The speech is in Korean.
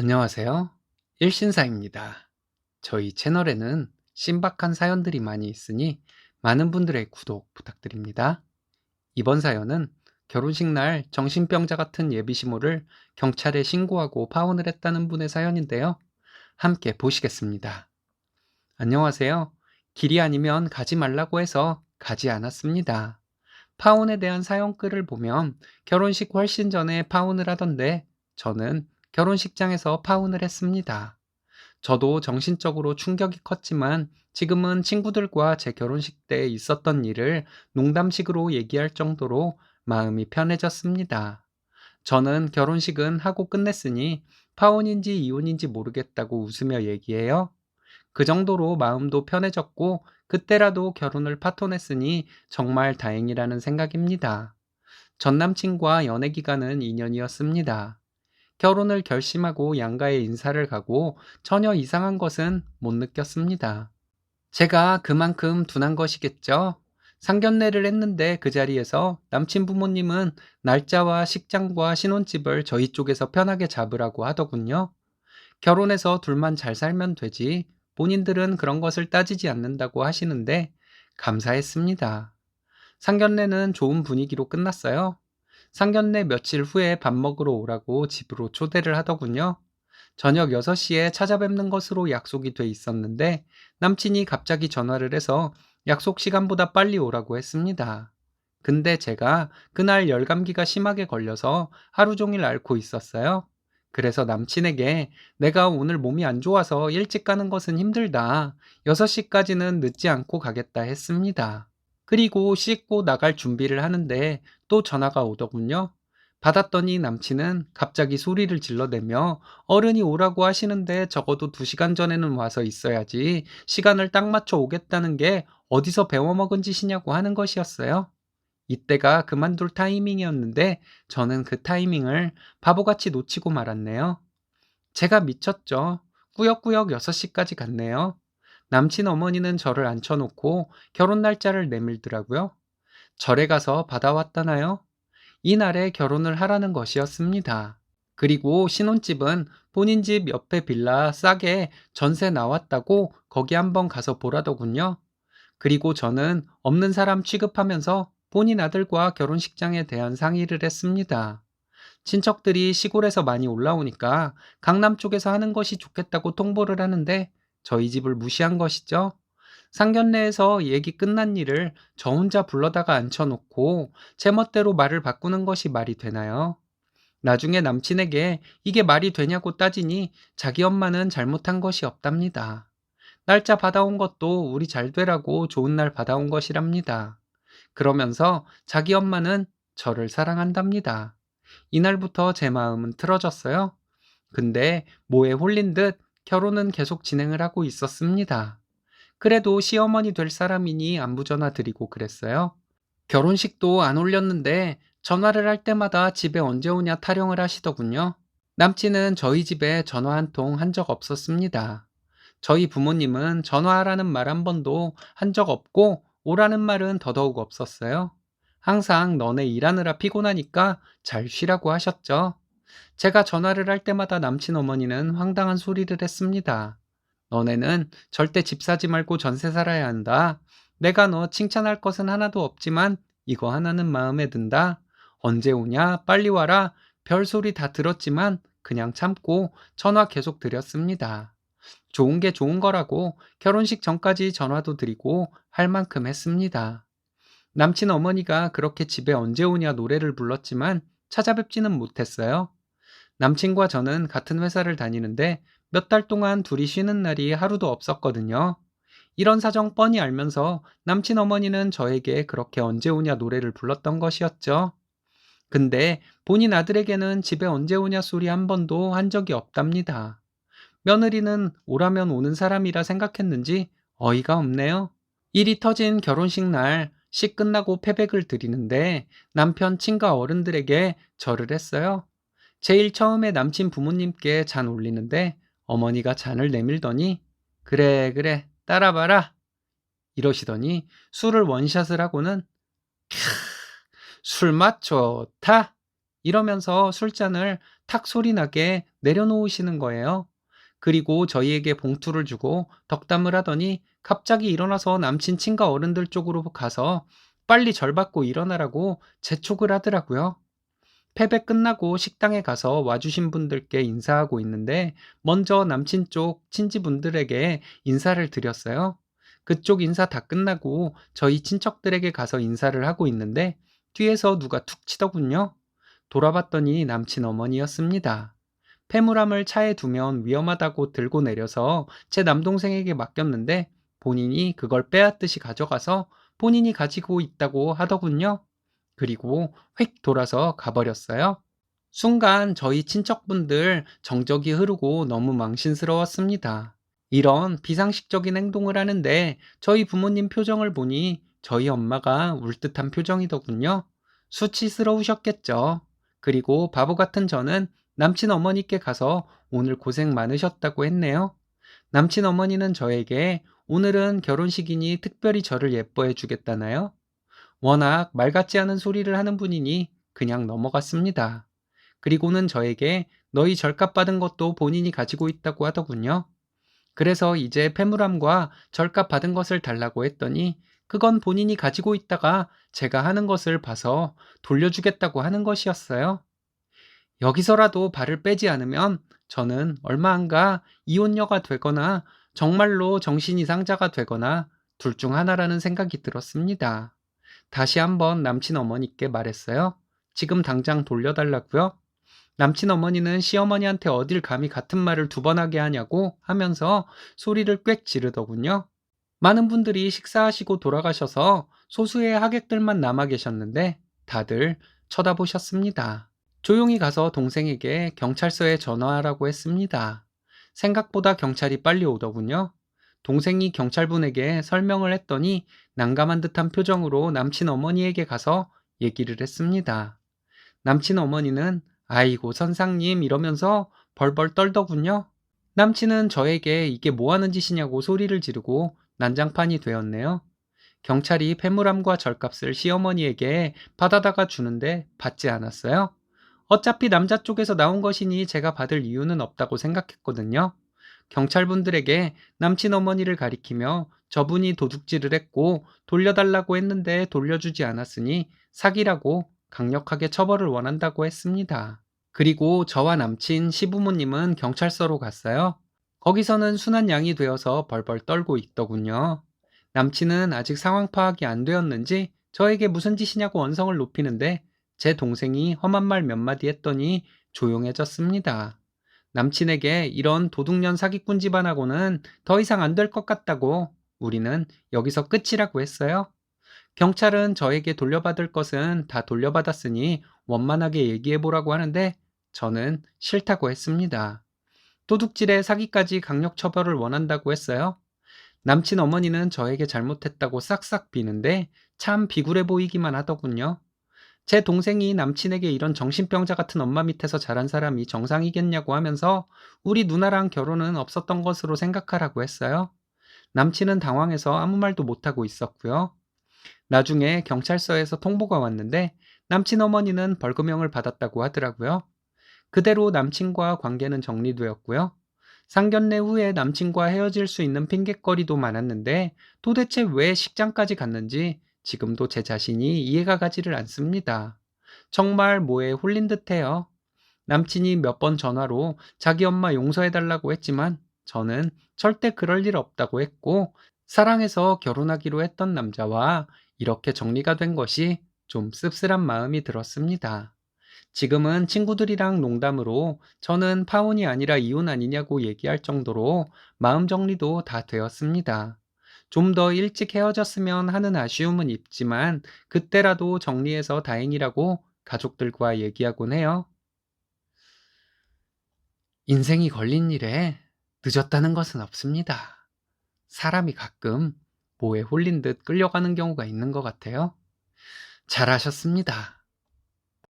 안녕하세요. 일신사입니다. 저희 채널에는 신박한 사연들이 많이 있으니 많은 분들의 구독 부탁드립니다. 이번 사연은 결혼식 날 정신병자 같은 예비시모를 경찰에 신고하고 파혼을 했다는 분의 사연인데요. 함께 보시겠습니다. 안녕하세요. 길이 아니면 가지 말라고 해서 가지 않았습니다. 파혼에 대한 사연글을 보면 결혼식 훨씬 전에 파혼을 하던데 저는 결혼식장에서 파혼을 했습니다. 저도 정신적으로 충격이 컸지만 지금은 친구들과 제 결혼식 때 있었던 일을 농담식으로 얘기할 정도로 마음이 편해졌습니다. 저는 결혼식은 하고 끝냈으니 파혼인지 이혼인지 모르겠다고 웃으며 얘기해요. 그 정도로 마음도 편해졌고 그때라도 결혼을 파토냈으니 정말 다행이라는 생각입니다. 전 남친과 연애 기간은 2년이었습니다. 결혼을 결심하고 양가에 인사를 가고 전혀 이상한 것은 못 느꼈습니다. 제가 그만큼 둔한 것이겠죠. 상견례를 했는데 그 자리에서 남친 부모님은 날짜와 식장과 신혼집을 저희 쪽에서 편하게 잡으라고 하더군요. 결혼해서 둘만 잘 살면 되지 본인들은 그런 것을 따지지 않는다고 하시는데 감사했습니다. 상견례는 좋은 분위기로 끝났어요. 상견례 며칠 후에 밥 먹으러 오라고 집으로 초대를 하더군요. 저녁 6시에 찾아뵙는 것으로 약속이 돼 있었는데 남친이 갑자기 전화를 해서 약속 시간보다 빨리 오라고 했습니다. 근데 제가 그날 열감기가 심하게 걸려서 하루 종일 앓고 있었어요. 그래서 남친에게 내가 오늘 몸이 안 좋아서 일찍 가는 것은 힘들다. 6시까지는 늦지 않고 가겠다 했습니다. 그리고 씻고 나갈 준비를 하는데 또 전화가 오더군요. 받았더니 남친은 갑자기 소리를 질러대며 어른이 오라고 하시는데 적어도 두 시간 전에는 와서 있어야지 시간을 딱 맞춰 오겠다는 게 어디서 배워먹은 짓이냐고 하는 것이었어요. 이때가 그만둘 타이밍이었는데 저는 그 타이밍을 바보같이 놓치고 말았네요. 제가 미쳤죠. 꾸역꾸역 6시까지 갔네요. 남친 어머니는 저를 앉혀놓고 결혼 날짜를 내밀더라고요. 절에 가서 받아왔다나요? 이날에 결혼을 하라는 것이었습니다. 그리고 신혼집은 본인 집 옆에 빌라 싸게 전세 나왔다고 거기 한번 가서 보라더군요. 그리고 저는 없는 사람 취급하면서 본인 아들과 결혼식장에 대한 상의를 했습니다. 친척들이 시골에서 많이 올라오니까 강남 쪽에서 하는 것이 좋겠다고 통보를 하는데 저희 집을 무시한 것이죠. 상견례에서 얘기 끝난 일을 저 혼자 불러다가 앉혀놓고 제멋대로 말을 바꾸는 것이 말이 되나요? 나중에 남친에게 이게 말이 되냐고 따지니 자기 엄마는 잘못한 것이 없답니다. 날짜 받아온 것도 우리 잘 되라고 좋은 날 받아온 것이랍니다. 그러면서 자기 엄마는 저를 사랑한답니다. 이날부터 제 마음은 틀어졌어요. 근데 뭐에 홀린 듯 결혼은 계속 진행을 하고 있었습니다. 그래도 시어머니 될 사람이니 안부 전화 드리고 그랬어요. 결혼식도 안 올렸는데 전화를 할 때마다 집에 언제 오냐 타령을 하시더군요. 남친은 저희 집에 전화 한 통 한 적 없었습니다. 저희 부모님은 전화하라는 말 한 번도 한 적 없고 오라는 말은 더더욱 없었어요. 항상 너네 일하느라 피곤하니까 잘 쉬라고 하셨죠. 제가 전화를 할 때마다 남친 어머니는 황당한 소리를 했습니다. 너네는 절대 집 사지 말고 전세 살아야 한다. 내가 너 칭찬할 것은 하나도 없지만 이거 하나는 마음에 든다. 언제 오냐? 빨리 와라. 별소리 다 들었지만 그냥 참고 전화 계속 드렸습니다. 좋은 게 좋은 거라고 결혼식 전까지 전화도 드리고 할 만큼 했습니다. 남친 어머니가 그렇게 집에 언제 오냐 노래를 불렀지만 찾아뵙지는 못했어요. 남친과 저는 같은 회사를 다니는데 몇 달 동안 둘이 쉬는 날이 하루도 없었거든요. 이런 사정 뻔히 알면서 남친 어머니는 저에게 그렇게 언제 오냐 노래를 불렀던 것이었죠. 근데 본인 아들에게는 집에 언제 오냐 소리 한 번도 한 적이 없답니다. 며느리는 오라면 오는 사람이라 생각했는지 어이가 없네요. 일이 터진 결혼식 날 식 끝나고 패백을 드리는데 남편 친가 어른들에게 절을 했어요. 제일 처음에 남친 부모님께 잔 올리는데 어머니가 잔을 내밀더니 그래 그래 따라봐라 이러시더니 술을 원샷을 하고는 캬 술맛 좋다 이러면서 술잔을 탁 소리 나게 내려놓으시는 거예요. 그리고 저희에게 봉투를 주고 덕담을 하더니 갑자기 일어나서 남친 친가 어른들 쪽으로 가서 빨리 절 받고 일어나라고 재촉을 하더라고요. 패배 끝나고 식당에 가서 와주신 분들께 인사하고 있는데 먼저 남친 쪽 친지분들에게 인사를 드렸어요. 그쪽 인사 다 끝나고 저희 친척들에게 가서 인사를 하고 있는데 뒤에서 누가 툭 치더군요. 돌아봤더니 남친 어머니였습니다. 폐물함을 차에 두면 위험하다고 들고 내려서 제 남동생에게 맡겼는데 본인이 그걸 빼앗듯이 가져가서 본인이 가지고 있다고 하더군요. 그리고 휙 돌아서 가버렸어요. 순간 저희 친척분들 정적이 흐르고 너무 망신스러웠습니다. 이런 비상식적인 행동을 하는데 저희 부모님 표정을 보니 저희 엄마가 울 듯한 표정이더군요. 수치스러우셨겠죠. 그리고 바보 같은 저는 남친 어머니께 가서 오늘 고생 많으셨다고 했네요. 남친 어머니는 저에게 오늘은 결혼식이니 특별히 저를 예뻐해 주겠다나요? 워낙 말 같지 않은 소리를 하는 분이니 그냥 넘어갔습니다. 그리고는 저에게 너희 절값 받은 것도 본인이 가지고 있다고 하더군요. 그래서 이제 폐물함과 절값 받은 것을 달라고 했더니 그건 본인이 가지고 있다가 제가 하는 것을 봐서 돌려주겠다고 하는 것이었어요. 여기서라도 발을 빼지 않으면 저는 얼마 안가 이혼녀가 되거나 정말로 정신 이상자가 되거나 둘 중 하나라는 생각이 들었습니다. 다시 한번 남친 어머니께 말했어요. 지금 당장 돌려달라고요? 남친 어머니는 시어머니한테 어딜 감히 같은 말을 두 번 하게 하냐고 하면서 소리를 꽥 지르더군요. 많은 분들이 식사하시고 돌아가셔서 소수의 하객들만 남아 계셨는데 다들 쳐다보셨습니다. 조용히 가서 동생에게 경찰서에 전화하라고 했습니다. 생각보다 경찰이 빨리 오더군요. 동생이 경찰분에게 설명을 했더니 난감한 듯한 표정으로 남친 어머니에게 가서 얘기를 했습니다. 남친 어머니는 아이고 선상님 이러면서 벌벌 떨더군요. 남친은 저에게 이게 뭐 하는 짓이냐고 소리를 지르고 난장판이 되었네요. 경찰이 폐물함과 절값을 시어머니에게 받아다가 주는데 받지 않았어요. 어차피 남자 쪽에서 나온 것이니 제가 받을 이유는 없다고 생각했거든요. 경찰분들에게 남친 어머니를 가리키며 저분이 도둑질을 했고 돌려달라고 했는데 돌려주지 않았으니 사기라고 강력하게 처벌을 원한다고 했습니다. 그리고 저와 남친 시부모님은 경찰서로 갔어요. 거기서는 순한 양이 되어서 벌벌 떨고 있더군요. 남친은 아직 상황 파악이 안 되었는지 저에게 무슨 짓이냐고 언성을 높이는데 제 동생이 험한 말 몇 마디 했더니 조용해졌습니다. 남친에게 이런 도둑년 사기꾼 집안하고는 더 이상 안 될 것 같다고 우리는 여기서 끝이라고 했어요. 경찰은 저에게 돌려받을 것은 다 돌려받았으니 원만하게 얘기해 보라고 하는데 저는 싫다고 했습니다. 도둑질에 사기까지 강력 처벌을 원한다고 했어요. 남친 어머니는 저에게 잘못했다고 싹싹 비는데 참 비굴해 보이기만 하더군요. 제 동생이 남친에게 이런 정신병자 같은 엄마 밑에서 자란 사람이 정상이겠냐고 하면서 우리 누나랑 결혼은 없었던 것으로 생각하라고 했어요. 남친은 당황해서 아무 말도 못하고 있었고요. 나중에 경찰서에서 통보가 왔는데 남친 어머니는 벌금형을 받았다고 하더라고요. 그대로 남친과 관계는 정리되었고요. 상견례 후에 남친과 헤어질 수 있는 핑곗거리도 많았는데 도대체 왜 식장까지 갔는지 지금도 제 자신이 이해가 가지를 않습니다. 정말 뭐에 홀린 듯해요. 남친이 몇 번 전화로 자기 엄마 용서해달라고 했지만 저는 절대 그럴 일 없다고 했고 사랑해서 결혼하기로 했던 남자와 이렇게 정리가 된 것이 좀 씁쓸한 마음이 들었습니다. 지금은 친구들이랑 농담으로 저는 파혼이 아니라 이혼 아니냐고 얘기할 정도로 마음 정리도 다 되었습니다. 좀 더 일찍 헤어졌으면 하는 아쉬움은 있지만 그때라도 정리해서 다행이라고 가족들과 얘기하곤 해요. 인생이 걸린 일에 늦었다는 것은 없습니다. 사람이 가끔 뭐에 홀린 듯 끌려가는 경우가 있는 것 같아요. 잘하셨습니다.